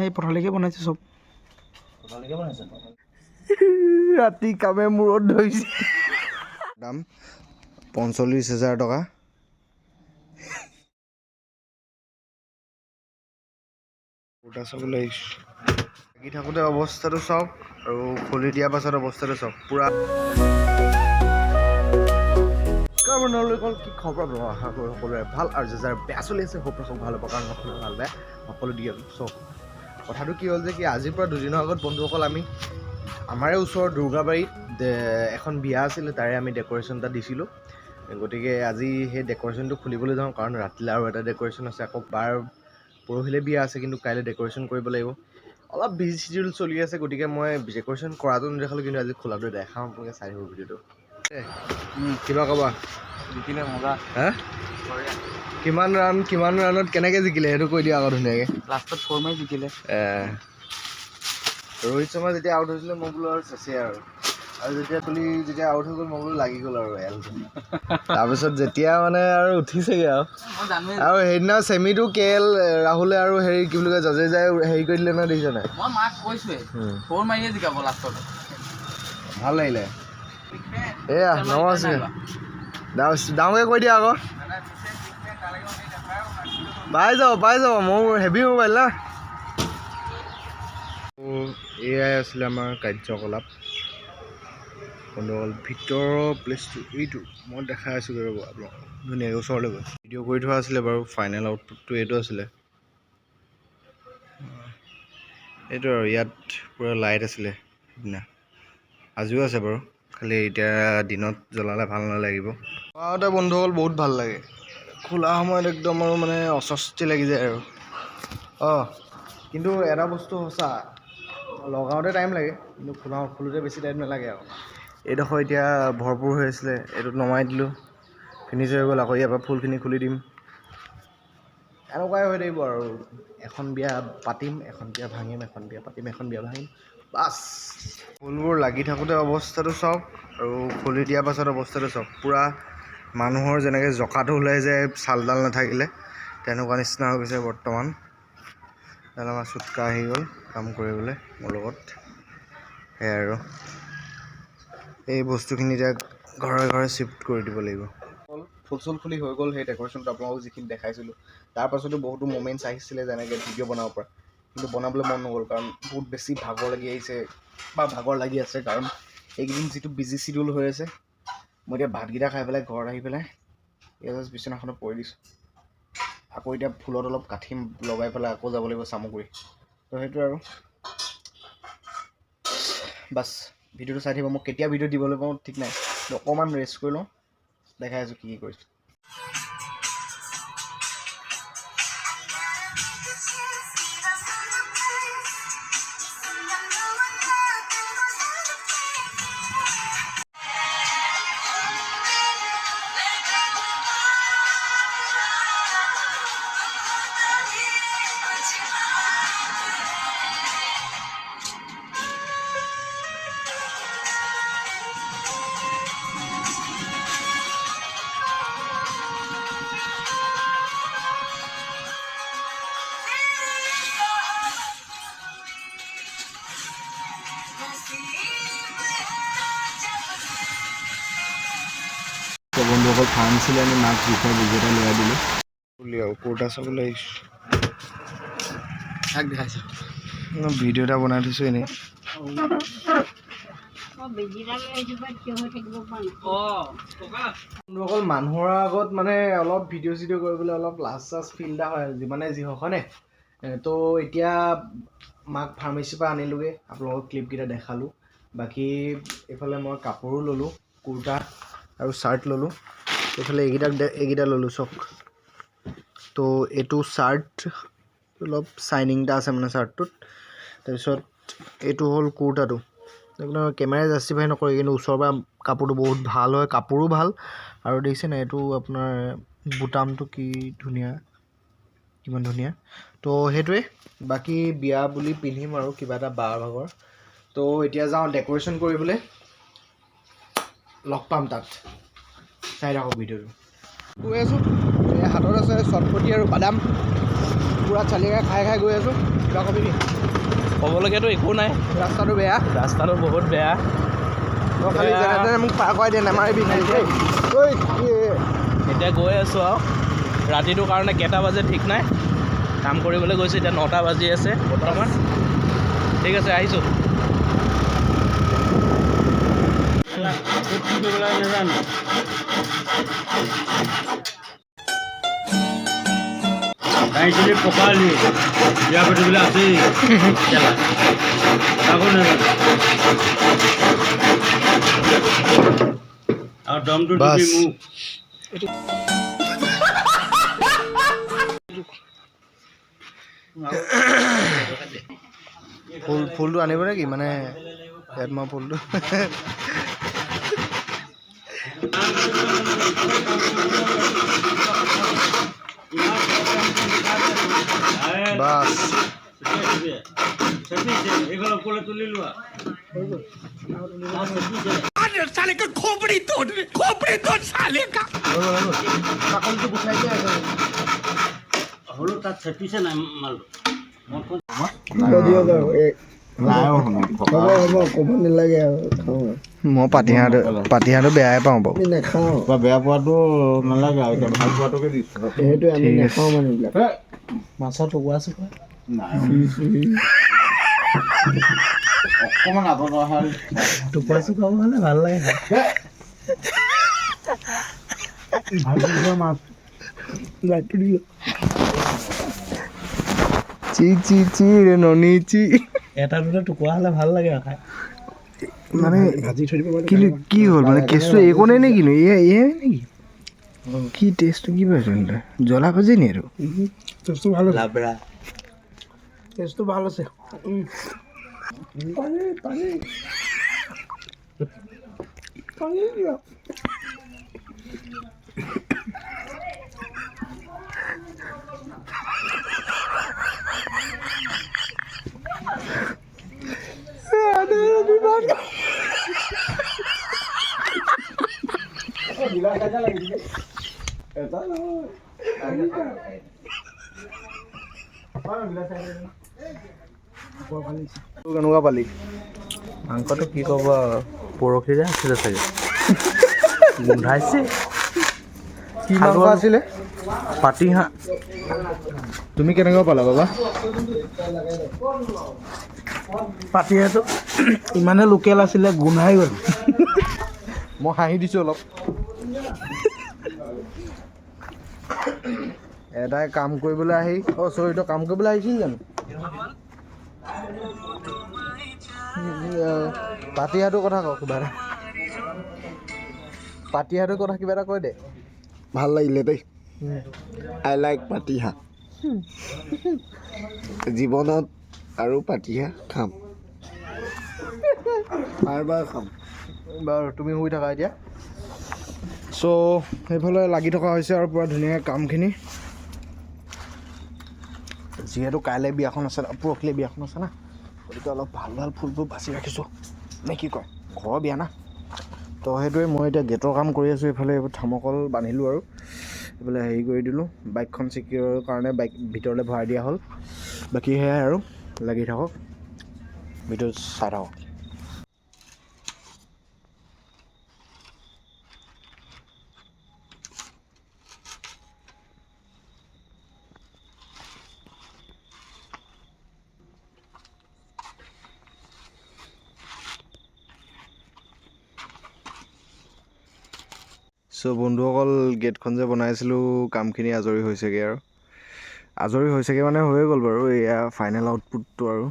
এই পথালিকে বনাইছে চব। ৰাতি কামে মূৰত ধৰিছে। দাম পঞ্চল্লিছ হাজাৰ টকা। কুৰ্তা চাবলৈ আহিছোঁ। লাগি থাকোঁতে অৱস্থাটো চাওক আৰু খুলি দিয়াৰ পাছত অৱস্থাটো চাওক। পূৰা নমস্কাৰ বন্ধুসকল কি খবৰ? আশা কৰোঁ সকলোৰে ভাল। আৰু যে যাৰ বেয়া চলি আছে সৌপ্ৰসং ভাল হ'ব কাৰণ সকলো ভাল বেয়া। সকলো দি আৰু চব। কথাটো কি হ'ল যে কি আজিৰ পৰা দুদিনৰ আগত বন্ধুসকল আমি আমাৰে ওচৰৰ দুৰ্গাবাৰীত এখন বিয়া আছিলে। তাৰে আমি ডেক'ৰেশ্যন এটা দিছিলোঁ। গতিকে আজি সেই ডেক'ৰেশ্যনটো খুলিবলৈ যাওঁ। কাৰণ ৰাতিলৈ আৰু এটা ডেক'ৰেশ্যন আছে। আকৌ বাৰ পৰহিলৈ বিয়া আছে কিন্তু কাইলৈ ডেক'ৰেশ্যন কৰিব লাগিব। অলপ বিজি চিডিউল চলি আছে। গতিকে মই ডেক'ৰেশ্যন কৰাটো নেদেখালোঁ কিন্তু আজি খোলাটো দেখাওঁ আপোনালোকে চাই থাকিব ভিডিঅ'টো। কিবা ক'বা। জিকিলে মজা। হা? কিমান ৰান কিমান ৰানত কেনেকৈ জিকিলে সেইটো কৈ দিয়া আকৌ ধুনীয়াকৈ। লাষ্টত ফ'ৰ মাৰি জিকিলে ৰোহিত শৰ্মা যেতিয়া আউট হৈছিলে মই বোলো আৰু চেচে আৰু। আৰু যেতিয়া তুলি যেতিয়া আউট হৈ গ'ল মই বোলো লাগি গ'ল আৰু এলটো তাৰপিছত যেতিয়া মানে আৰু উঠিছেগৈ আৰু। আৰু সেইদিনা ছেমিটো কে এল ৰাহুলে আৰু হেৰি কি বুলি কয় জজে যায় হেৰি কৰি দিলে নহয় দেখিছ নাই মই মাক কৈছোৱে ফ'ৰ মাৰিয়ে জিকাব লাষ্টত। ভাল লাগিলে। এয়া নমস্কাৰ ডাঙ- ডাঙৰকৈ কৈ দিয়া আকৌ। পাই যাব পাই যাব। মোৰ হেভি মোবাইল না এয়াই আছিলে আমাৰ কাৰ্যকলাপ। ভিতৰৰ প্লেচটো এইটো মই দেখাই আছোঁ ৰ'ব আপোনাক। ধুনীয়াকৈ ওচৰলৈ গৈ। ভিডিঅ' কৰি থোৱা আছিলে বাৰু ফাইনেল আউটপুটটো এইটো আছিলে। এইটো আৰু ইয়াত পূৰা লাইট আছিলে। সিদিনা আজিও আছে বাৰু। খালি এতিয়া দিনত জ্বলালে ভাল নালাগিব। খোৱাওতে বন্ধুসকল বহুত ভাল লাগে। খোলা সময়ত একদম আৰু মানে অস্বস্তি লাগি যায় আৰু। অঁ কিন্তু এটা বস্তু সঁচা লগাওঁতে টাইম লাগে কিন্তু খোলা খোলোতে বেছি টাইম নালাগে আৰু। এইডোখৰ এতিয়া ভৰপূৰ হৈ আছিলে এইটোত নমাই দিলোঁ। ফিনিছ হৈ গ'ল আকৌ ইয়াৰ পৰা ফুলখিনি খুলি দিম। এনেকুৱাই হৈ থাকিব আৰু। এখন বিয়া পাতিম এখন বিয়া ভাঙিম এখন বিয়া পাতিম এখন বিয়া ভাঙিম। বাছ। ফুলবোৰ লাগি থাকোঁতে অৱস্থাটো চাওক আৰু খুলি দিয়াৰ পাছত অৱস্থাটো চাওক। পূৰা মানুহৰ যেনেকৈ জকাটো ওলাই যায় ছালডাল নাথাকিলে তেনেকুৱা নিচিনা হৈ গৈছে বৰ্তমান। আমাৰ চুটকা আহি গ'ল কাম কৰিবলৈ মোৰ লগত। সেয়াই আৰু। এই বস্তুখিনি এতিয়া ঘৰে ঘৰে শ্বিফ্ট কৰি দিব লাগিব। ফুল চুল খুলি হৈ গ'ল সেই ডেক'ৰেশ্যনটো আপোনালোকক যিখিনি দেখাইছিলোঁ। তাৰ পাছতো বহুতো মুমেণ্টছ আহিছিলে যেনেকৈ ভিডিঅ' বনাব পৰা। কিন্তু বনাবলৈ মন নগ'ল, কাৰণ বহুত বেছি ভাগৰ লাগি আহিছে, বা ভাগৰ লাগি আছে, কাৰণ এইকেইদিন যিটো বিজি চিডিউল হৈ আছে, মই এতিয়া ভাতকেইটা খাই পেলাই ঘৰত আহি পেলাই এতিয়া বিচনাখনত পৰি দিছোঁ। আকৌ এতিয়া ফুলত অলপ কাঠি লগাই পেলাই আকৌ যাব লাগিব চামগুৰি। তো সেইটো আৰু। বাছ, ভিডিঅ'টো চাই থাকিব, মই কেতিয়া ভিডিঅ' দিবলৈ পাওঁ ঠিক নাই। অকণমান ৰেষ্ট কৰি লওঁ, দেখাই আছোঁ কি কি কৰিছোঁ। বন্ধুসকল ফাৰ্মাচীলৈ আমি মাক জোখৰ বেজি এটা লৈ দিলোঁ উলিয়াও কুৰ্তা চাবলৈ আহিছোঁ তাক দেখাইছে। ভিডিঅ' এটা বনাই থৈছোঁ এনেই বন্ধুসকল মানুহৰ আগত মানে অলপ ভিডিঅ' চিডিঅ' কৰিবলৈ অলপ লাজ চাজ ফিল এটা হয় যিমানে যি হওক হয়নে? তো এতিয়া মাক ফাৰ্মাচীৰ পৰা আনিলোগৈ আপোনালোকক ক্লিপকেইটা দেখালোঁ। বাকী এইফালে মই কাপোৰো ল'লোঁ কুৰ্তা আৰু চাৰ্ট ল'লোঁ। এইফালে এইকেইটাক এইকেইটা ল'লোঁ চাওক তো এইটো চাৰ্ট অলপ চাইনিং এটা আছে মানে চাৰ্টটোত তাৰপিছত এইটো হ'ল কুৰ্তাটো। আপোনাৰ কেমেৰাই জাষ্টিফাই নকৰে কিন্তু ওচৰৰ পৰা কাপোৰটো বহুত ভাল হয় কাপোৰো ভাল। আৰু দেখিছে নাই এইটো আপোনাৰ বুটামটো কি ধুনীয়া কিমান ধুনীয়া। তো সেইটোৱে বাকী বিয়া বুলি পিন্ধিম আৰু কিবা এটা বাৰ ভাগৰ। তো এতিয়া যাওঁ ডেক'ৰেশ্যন কৰিবলৈ। লগ পাম তাত। চাই থাকক ভিডিঅ'টো। গৈ আছোঁ। এই হাতত আছে চটপটি আৰু বাদাম। পূৰা চালিকা খাই খাই গৈ আছোঁ। কিবা কবি ক'বলগীয়াতো একো নাই। ৰাস্তাটো বেয়া। ৰাস্তাটো বহুত বেয়া। তই খালি। যেনে তেনে মোক পাৰ কৰাই দিয়ে নেমাৰিবি খালি দেই ঐ কি এতিয়া গৈ আছোঁ আৰু। ৰাতিটোৰ কাৰণে কেইটা বাজে ঠিক নাই। কাম কৰিবলৈ গৈছোঁ এতিয়া নটা বাজি আছে বৰ্তমান। ঠিক আছে আহিছোঁ। আহিছিলে পকালি বিয়া পাতিবলৈ আছেই কেলা কাকো নাজানো আৰু দমটো বাছ। দিবি মোক ফুল ফুলটো আনিব নেকি মানে ইয়াত মই ফুলটো বাস এগুলো কোলে তুলি লুয়া साले का खोपड़ी तोड़ खोपड़ी तोड़ साले का पकड़ के बुखाई के हलो ता छठी से ना माल दियो মই পাতিহাঁহটো পাতিহাঁহটো বেয়াই পাওঁ বাৰু। বেয়া পোৱাটো নালাগে আৰু এতিয়া ভালো পোৱাটোকে দিছোঁ। সেইটোৱে আমি নাখাওঁ মানে মাছৰ টুকুৰা চুকুৰা অকণমান আগত অহা টুকুৰা চুকুৰা হ'লে ভালো লাগে। খাই। চি চি চি ৰে ননি চি। এটা দুটা টুকুৰা হ'লে ভালো লাগে আৰু খাই। মানে কিন্তু কি হ'ল মানে কেঁচু একো নাই নে? কিনো এয়া এয়াই নেকি? কি টেষ্টটো কি পাইছো জ্বলা ভাজি নি আৰু? এইটো লাবৰা। টেষ্টটো ভালো আছে। কেনেকুৱা পালি মাংসটো কি ক'ব পৰহিৰে আছিলে চাগে গোন্ধাইছে কি মাংস? আছিলে পাতিহাঁহ তুমি কেনেকুৱা পালা বাবা? পাতিহাঁহটো ইমানে লোকেল আছিলে গোন্ধাই গ'ল মই হাঁহি দিছোঁ অলপ। এটাই কাম কৰিবলৈ আহি অ' চৰি তই কাম কৰিবলৈ আহিছিল জানো? পাতিহাঁহটোৰ কথা কওঁ কিবা এটা। পাতিহাঁহটোৰ কথা কিবা এটা কৈ দে। ভাল লাগিলে দেই। আই লাইক পাতিহাঁহ। জীৱনত আৰু পাতিহাঁহ খাম। বাৰ বাৰ খাম। বাৰু তুমি শুই থাকা এতিয়া। চ' সেইফালে লাগি থকা হৈছে আৰু পূৰা ধুনীয়াকৈ কামখিনি। যিহেতু কাইলৈ বিয়াখন আছে পৰহিলৈ বিয়াখন আছে না। গতিকে অলপ ভাল ভাল ফুলবোৰ বাছি ৰাখিছোঁ। নে কি কয়? ঘৰৰ বিয়া না? তো সেইটোৱে মই এতিয়া গেটৰ কাম কৰি আছোঁ এইফালে এইবোৰ থাৰ্মকল বান্ধিলোঁ আৰু। এইফালে হেৰি কৰি দিলোঁ বাইকখন চিকিউৰৰ কাৰণে বাইক ভিতৰলৈ ভৰাই দিয়া হ'ল। বাকী সেয়াই আৰু লাগি থাকক। ভিডিঅ' চাই থাকক। চ' বন্ধুসকল গেটখন যে বনাইছিলোঁ কামখিনি আজৰি হৈছেগৈ আৰু। আজৰি হৈছেগৈ মানে হৈয়ে গ'ল বাৰু এয়া ফাইনেল আউটপুটটো আৰু।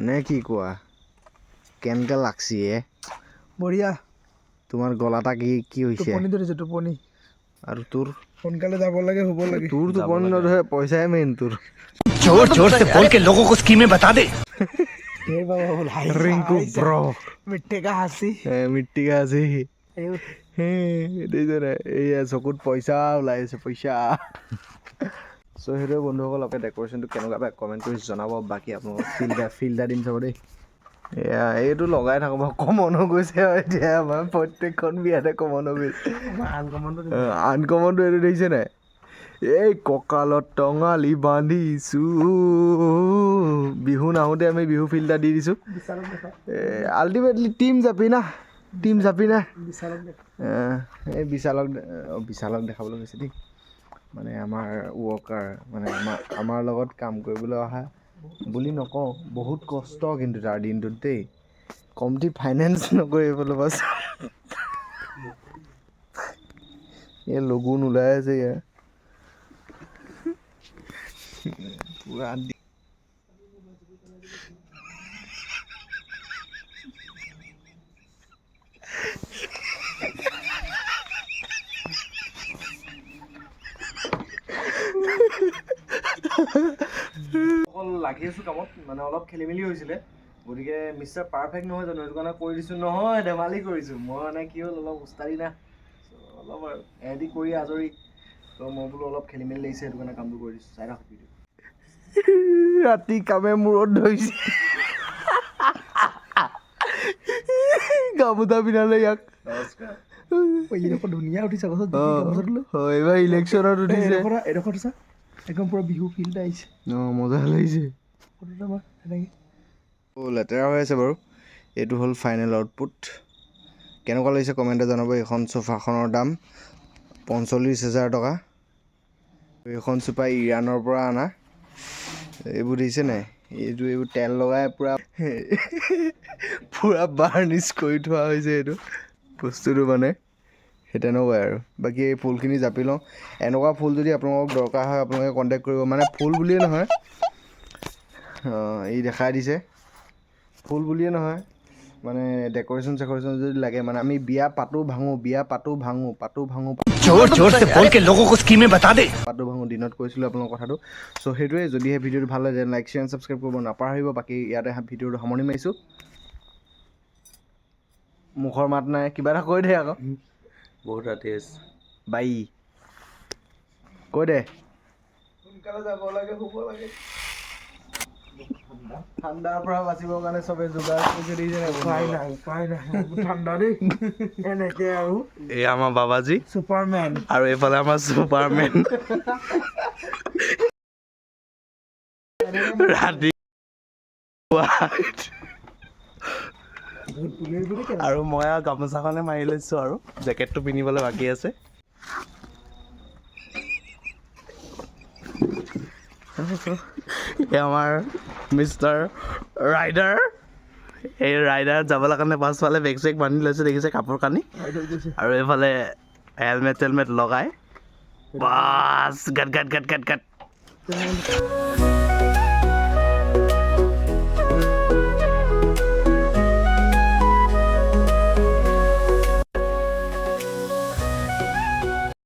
নে কি কোৱা? কেনেকৈ লাগছি এ বঢ়িয়া। তোমাৰ গলাটা কি কি হৈছে? টোপনি ধৰিছে টোপনি। আৰু তোৰ? সোনকালে যাব লাগে হ'ব লাগে। তোৰ টোপনি নধৰে পইচাই মেইন তোৰ। বাবা বল হাই হাসি মিট্টি আছে হে এইয়া চকুত পইচা ওলাই আছে পইচা চ' সেইটোৱে বন্ধুসকল আপোনালোকে ডেক'ৰেশ্যনটো কেনেকুৱা পায় কমেণ্ট কৰি জনাব বাকী আপোনালোকক ফিল্টাৰ ফিল্টাৰ দিম চাব দেই এয়া এইটো লগাই থাকোঁ বাৰু কমন হৈ গৈছে এতিয়া আমাৰ প্ৰত্যেকখন বিয়াতে কমন হৈ গৈছে আনকমনটো এইটো দেখিছে নাই এই কঁকালত টঙালি বান্ধিছো বিহু নাহোঁতে আমি বিহু ফিল্টাৰ দি দিছোঁ আল্টিমেটলি টিম জাপি না টিম জাপি না? এই বিশালক বিশালক দেখাবলৈ গৈছে দেই। মানে আমাৰ ৱৰ্কাৰ মানে আমাৰ আমাৰ লগত কাম কৰিবলৈ অহা বুলি নকওঁ বহুত কষ্ট কিন্তু তাৰ দিনটোত দেই। কমটি ফাইনেন্স নকৰিবলৈ বাছ এই লগুণ ওলাই আছে ইয়াৰ। পুৰা দি- অকল লাগি আছোঁ কামত মানে অলপ খেলি মেলি হৈছিলে। গতিকে মিষ্টাৰ পাৰফেক্ট নহয় জানো সেইটো কাৰণে কৰি দিছোঁ নহয় ধেমালি কৰিছোঁ। মই মানে কি হ'ল অলপ উস্তাদি না। অলপ আৰু এহেঁতি কৰি আজৰি। ত' মই বোলো অলপ খেলি মেলি লাগিছে সেইটো কাৰণে কামটো কৰি দিছোঁ। চাই থাকক ভিডিঅ' ৰাতি কামে মূৰত ধৰিছে। গামোচা পিন্ধালে ইয়াক। ধুনীয়া উঠিছে এইবাৰ ইলেকশ্যনত উঠিছে। এডোখৰ এডোখৰ চা একদম পুৰা বিহু ফিল্ড আহিছে। অঁ মজা লাগিছে অ' লেতেৰা হৈ আছে বাৰু। এইটো হ'ল ফাইনেল আউটপুট কেনেকুৱা লাগিছে কমেণ্টে জনাব এইখন চোফাখনৰ দাম পঞ্চল্লিছ হাজাৰ টকা। এইখন চোফা ইৰাণৰ পৰা অনা এইবোৰ দেখিছে নাই? এইটো এইবোৰ তেল লগাই পূৰা পূৰা বাৰ্নিছ কৰি থোৱা হৈছে এইটো। বস্তুটো মানে। সেই তেনেকুৱাই আৰু। বাকী এই ফুলখিনি জাপি লওঁ। এনেকুৱা ফুল যদি আপোনালোকক দৰকাৰ হয় আপোনালোকে কণ্টেক্ট কৰিব। মানে ফুল বুলিয়ে নহয়। ই দেখাই দিছে। ফুল বুলিয়ে নহয়। মানে ডেকৰেশ্যন চেকৰেশ্যন যদি লাগে মানে আমি বিয়া পাতো ভাঙো বিয়া পাতো ভাঙো পাতো ভাঙো পাতো ভাঙো। দিনত কৈছিলোঁ আপোনালোকৰ কথাটো। চ' সেইটোৱে যদিহে ভিডিঅ'টো ভাল লাগে লাইক শ্বেয়াৰ ছাবস্ক্ৰাইব কৰিব নাপাহৰিব। বাকী ইয়াতে ভিডিঅ'টো সামৰণি মাৰিছোঁ। মুখৰ মাত নাই কিবা এটা কৈ দিয়ে আকৌ। বহুত ৰাতি হৈছে বাই। কৈ দে। সোনকালে যাব লাগে শুব লাগে। ঠাণ্ডাৰ পৰা বাচিবৰ কাৰণে চবে যোগাৰ কৰি দিছে উপায় নাই উপায় নাই ঠাণ্ডা দেই। এনেকৈ আৰু। এই আমাৰ বাবাজী। ছুপাৰমেন আৰু এইফালে আমাৰ ছুপাৰমেন ৰাতি আৰু মই আৰু গামোচাখনে মাৰি লৈছোঁ আৰু। জেকেটটো পিন্ধিবলৈ বাকী আছে। আমাৰ মিষ্টাৰ ৰাইডাৰ। এই ৰাইডাৰত যাবলৈ কাৰণে পাছফালে বেগ চেগ বান্ধি লৈছে দেখিছে কাপোৰ কানি। আৰু এইফালে হেলমেট চেলমেট লগাই। বাছ গাত গাত গাত গাত গাত